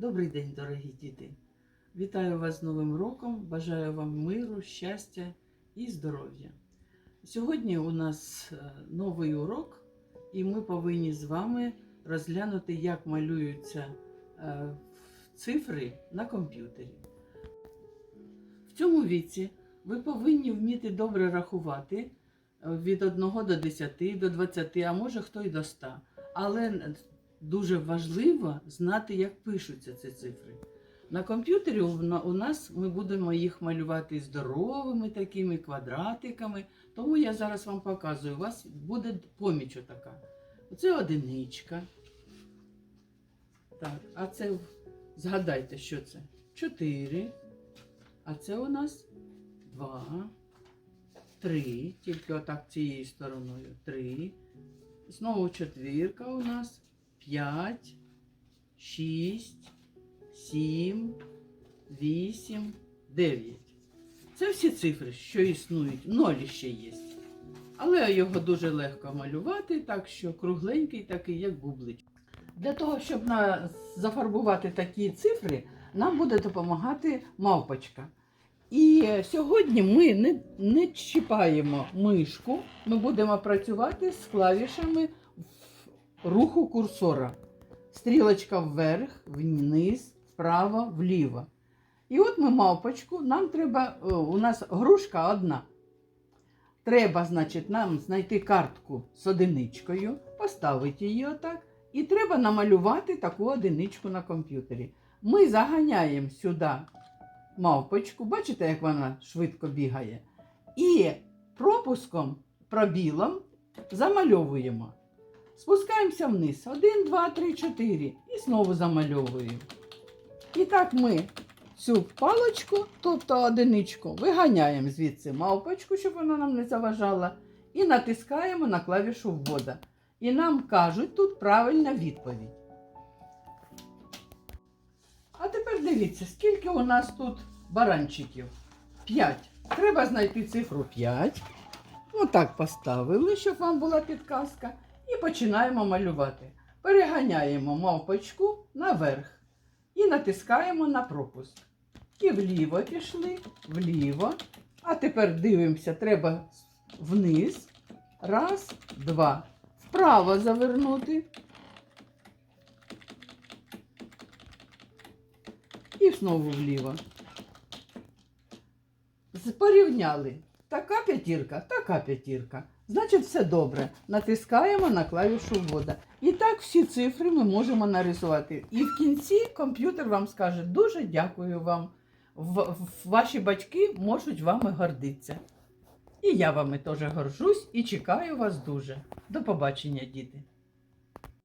Добрий день, дорогі діти! Вітаю вас з Новим роком! Бажаю вам миру, щастя і здоров'я. Сьогодні у нас е, новий урок, і ми повинні з вами розглянути, як малюються е, цифри на комп'ютері. В цьому віці ви повинні вміти добре рахувати е, від 1 до 10, до 20, а може хто й до 100. Але дуже важливо знати, як пишуться ці цифри. На комп'ютері у нас ми будемо їх малювати здоровими такими квадратиками. Тому я зараз вам показую. У вас буде поміч така. Оце одиничка. Так, а це згадайте, що це? Чотири. А це у нас два. Три. Тільки отак цією стороною. Три. Знову четвірка у нас. П'ять, шість, сім, вісім, дев'ять. Це всі цифри, що існують. Ноль ще є. Але його дуже легко малювати, так що кругленький такий, як бублик. Для того, щоб на, зафарбувати такі цифри, нам буде допомагати мавпочка. І сьогодні ми не, не чіпаємо мишку, ми будемо працювати з клавішами руху курсора. Стрілочка вверх, вниз, вправо, вліво. І от ми мавпочку, нам треба, о, у нас грушка одна. Треба, значить, нам знайти картку з одиничкою, поставити її отак. І треба намалювати таку одиничку на комп'ютері. Ми заганяємо сюди мавпочку, бачите, як вона швидко бігає. І пропуском, пробілом замальовуємо. Спускаємося вниз. Один, два, три, чотири. І знову замальовуємо. І так ми цю паличку, тобто одиничку, виганяємо звідси мавпочку, щоб вона нам не заважала, і натискаємо на клавішу ввода. І нам кажуть тут правильна відповідь. А тепер дивіться, скільки у нас тут баранчиків? 5. Треба знайти цифру 5. Отак поставили, щоб вам була підказка. І починаємо малювати. Переганяємо мавпочку наверх і натискаємо на пропуск. І вліво пішли, вліво. А тепер дивимося, треба вниз. Раз, два. Вправо завернути. І знову вліво. Порівняли. Така п'ятірка, така п'ятірка. Значить, все добре. Натискаємо на клавішу ввода. І так всі цифри ми можемо нарисувати. І в кінці комп'ютер вам скаже дуже дякую вам. В- Ваші батьки можуть вами гордитися. І я вами теж горжусь і чекаю вас дуже. До побачення, діти.